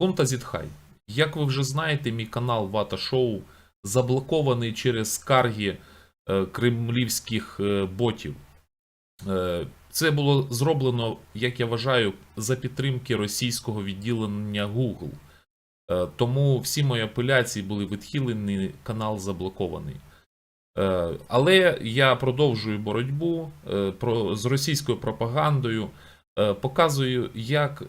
Конта Зітхай. Як ви вже знаєте, мій канал Вата Шоу заблокований через скарги е, кремлівських е, ботів. Е, Це було зроблено, як я вважаю, за підтримки російського відділення Google. Е, Тому всі мої апеляції були відхилені, канал заблокований. Е, Але я продовжую боротьбу е, про, з російською пропагандою, е, показую, як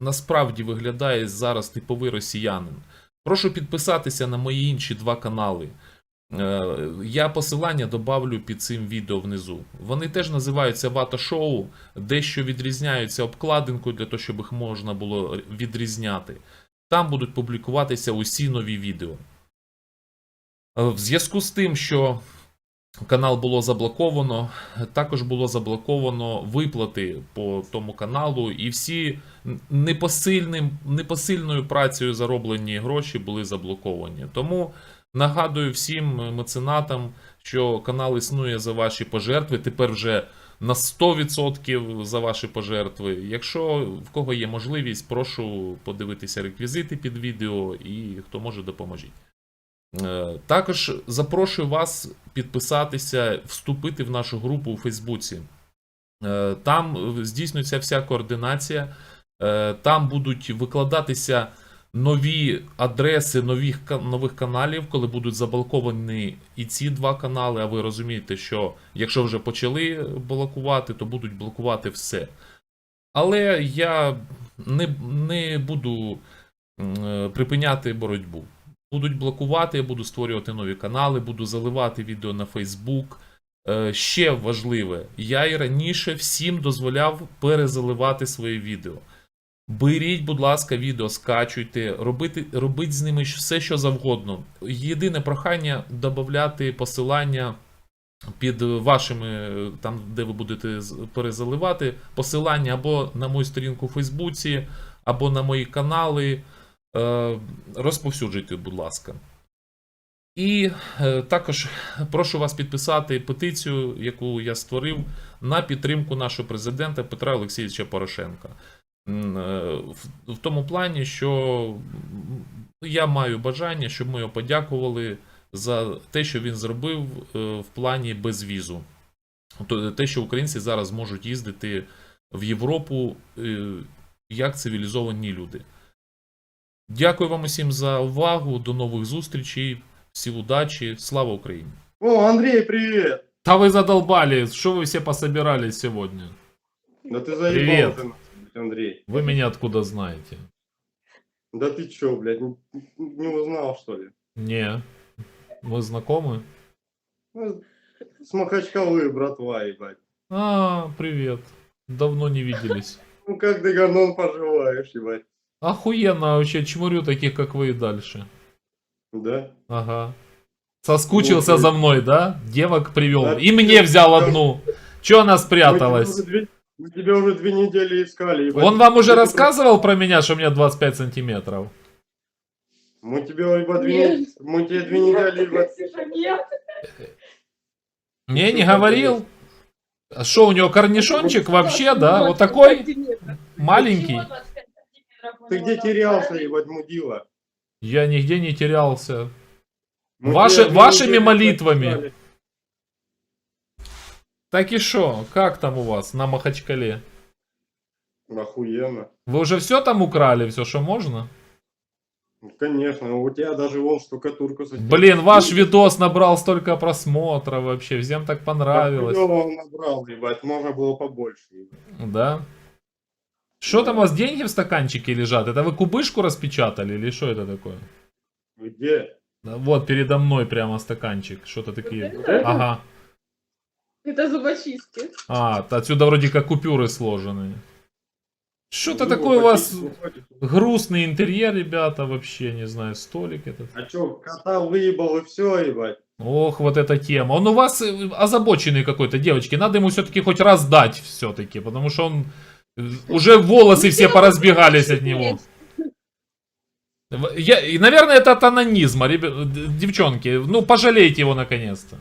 насправді виглядає зараз типовий росіянин. Прошу підписатися на мої інші два канали. Е, Я посилання добавлю під цим відео внизу. Вони теж називаються Вата Шоу, дещо відрізняються обкладинкою для того, щоб їх можна було відрізняти. Там будуть публікуватися усі нові відео. Е, В зв'язку з тим, що канал було заблоковано, також було заблоковано виплати по тому каналу, і всі непосильним, непосильною працею зароблені гроші були заблоковані. Тому нагадую всім меценатам, що канал існує за ваші пожертви. Тепер вже на 100% за ваші пожертви. Якщо в кого є можливість, прошу подивитися реквізити під відео і хто може допоможіть. Е, Також запрошую вас підписатися, вступити в нашу групу у Фейсбуці. Е, Там здійснюється вся координація, Е, там будуть викладатися нові адреси нових, нових каналів, коли будуть заблоковані і ці два канали. А ви розумієте, що якщо вже почали блокувати, то будуть блокувати все. Але я не, не буду припиняти боротьбу. Будуть блокувати, я буду створювати нові канали, буду заливати відео на Фейсбук. Ще важливе, я і раніше всім дозволяв перезаливати свої відео. Беріть, будь ласка, відео, скачуйте, робити, робіть з ними все, що завгодно. Єдине прохання додати посилання під вашими, там, де ви будете перезаливати, посилання або на мою сторінку у Фейсбуці, або на мої канали. Е, Розповсюджуйте, будь ласка. І е, також прошу вас підписати петицію, яку я створив на підтримку нашого президента Петра Олексійовича Порошенка. Е, В, тому плані, що я маю бажання, щоб ми його подякували за те, що він зробив в плані безвізу. Те, що українці зараз можуть їздити в Європу як цивілізовані люди. Дякую вам усім за увагу. До нових зустрічей. Всі удачі. Слава Україні! О, Андрей, привет! Та ви задолбали, що ви всі пособирались сьогодні? Да ты Привет. заебал ты, нахуй, Андрей. Ви мене откуда знаєте? Да ты чё, блядь, не, не узнал, что ли? Не. Ми знакомі? Ну, С Махачкалы, братва, ебать. А, привет. Давно не виделись. Ну как ты, Горнон, поживаешь, ебать? Охуенно, вообще чморю таких, как вы и дальше. Да? Ага. Соскучился Ну, за мной, да? Девок привел. Да, И мне взял одну. Че она Мы тебя, спряталась? две, мы тебя уже две недели искали, ебать. Он вам уже рассказывал про меня, что у меня 25 сантиметров? Мы тебе, ебать, две, Нет. не- мы тебе две недели, ебать. Нет. Не, не говорил. А что, у него корнишончик вообще, да? Вот такой? Маленький? Ты где терялся, ебать, мудила? Я нигде не терялся. Мы Ваши- тебя вашими молитвами. Так и шо, как там у вас на Махачкале? Охуенно. Вы уже все там украли, все, что можно? Ну, Конечно, у тебя даже вон штукатурку со Блин, ваш видос набрал столько просмотров вообще, всем так Так понравилось. хуёво он набрал, ебать, можно было побольше. ебать. Да? Что там у вас деньги в стаканчике лежат? Это вы кубышку распечатали или что это такое? Где? Да, Вот передо мной прямо стаканчик, что-то такие. Вот это? Ага. Это зубочистки. А, отсюда вроде как купюры сложенные. Что-то Ну, такое у вас выходит. грустный интерьер, ребята, вообще, не знаю, столик этот. А чё, кота выебал и все, ебать. Ох, вот эта тема. Он у вас э, озабоченный какой-то, девочки. Надо ему все-таки хоть раз дать все-таки, потому что он э, уже волосы все поразбегались от него. Я, и, наверное, это от анонизма, ребят, девчонки. Ну, пожалейте его наконец-то.